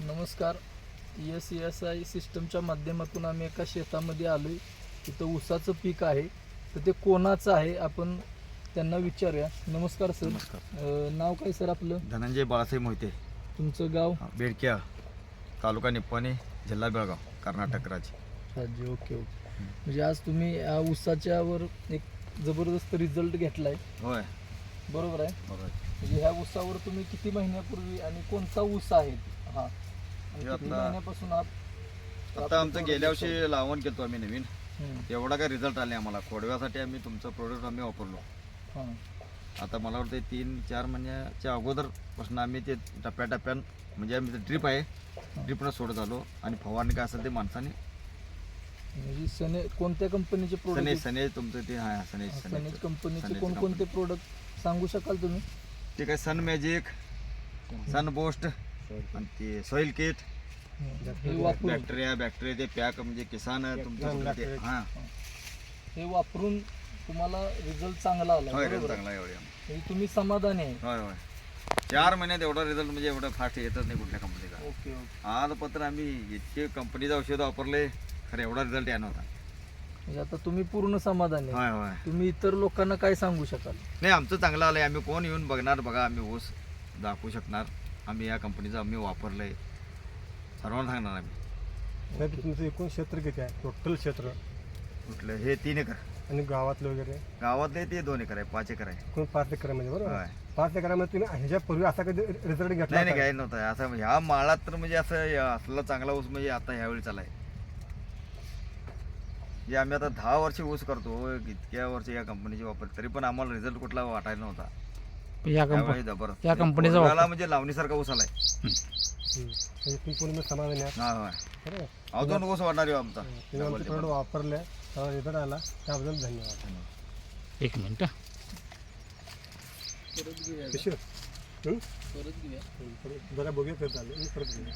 नमस्कार. S S I सिस्टमच्या माध्यमातून आम्ही एका शेतामध्ये आलो आहे तिथं ऊसाचं पीक आहे. तर ते कोणाचं आहे? आपण त्यांना विचारूया. नमस्कार सर. नमस्कार अं, नाव काय सर आपलं? धनंजय बाळासाहेब मोहिते. तुमचं गाव? बेडक्या तालुका निप्पाणी जिल्हा बेळगाव कर्नाटक राज्य. राज्य ओके ओके. म्हणजे आज तुम्ही या ऊसाच्यावर एक जबरदस्त रिझल्ट घेतलाय. होय. बरोबर आहे? बरोबर. म्हणजे ह्या ऊसावर तुम्ही किती महिन्यापूर्वी आणि कोणता ऊस आहे? हा. हे आता- महिन्यापासून आहात आता आमचं गेल्या वर्षी लावण केलं आम्ही नवीन. हम्म, एवढा काय रिझल्ट आले आम्हाला. खोडव्यासाठी आम्ही तुमचं प्रोडक्ट आम्ही वापरलो. हां. आता मला वाटतं तीन चार महिन्याच्या अगोदरपासून आम्ही ते टप्प्याटप्प्यान म्हणजे आम्ही ड्रीप आहे ड्रीपनं सोडत झालो आणि फवारणी काय असेल ते माणसाने म्हणजे सने कोणत्या कंपनीचे सने प्रोडक्ट सने तुमचं ते हा सने सनेज कंपनीचे सनेज कोणकोणते प्रोडक्ट सांगू शकाल तुम्ही? ते काय सन मॅजिक सन बोस्ट आणि ते सॉईल किट बॅक्टेरिया बॅक्टेरिया ते पॅक म्हणजे किसान तुमचं ते. हां. हे वापरून तुम्हाला रिझल्ट चांगला आला होय बरोबर? चांगला आहे एवढे. म्हणजे तुम्ही समाधानी आहे. होय होय. चार महिन्यात एवढा रिझल्ट म्हणजे एवढा फास्ट येतच नाही कुठल्या कंपनीचा ओके ओके. आज पत्र आम्ही इतके कंपनीचं औषध वापरले खरं एवढा रिझल्ट या नव्हता. म्हणजे आता तुम्ही पूर्ण समाधानी आहे. होय होय. तुम्ही इतर लोकांना काय सांगू शकाल? नाही आमचं चांगलं आलंय. आम्ही कोण येऊन बघणार बघा आम्ही ऊस दाखवू शकणार. आम्ही या कंपनीचं आम्ही वापरलंय. सर्वांना सांगणार आम्ही. नाही तर तुमचं एकूण क्षेत्र किती आहे? टोटल क्षेत्र? कुठलं? हे तीन एकर. आणि गावातलं वगैरे? गावातले ते दोन एकर आहे पाच एकर आहे. एकूण पाच एकरामध्ये बरोबर? होय. पाच एकरामध्ये तुम्ही ह्याच्यापूर्वी असा कधी रिझल्ट घेतला नाही नाही होता? काय नव्हतं. असं ह्या माळात तर म्हणजे असं या- असला चांगला ऊस म्हणजे आता ह्यावेळी चालाय जे आम्ही आता दहा वर्ष ऊस करतो इतक्या वर्ष या कंपनीची वापर तरी पण आम्हाला रिझल्ट कुठला वाटायला नव्हता. या कंपनी या कंपनीचा. म्हणजे लावणीसारखा ऊस आलाय. म्हणजे समाधानी हा होय. बरोबर ऊस वाढणार आहे आमचा. तुम्ही आमचे प्रोडक्ट वापरले त्यावर रिझल्ट आला त्याबद्दल धन्यवाद. एक मिनिट हा. हं? परत परत आले. परत घेऊया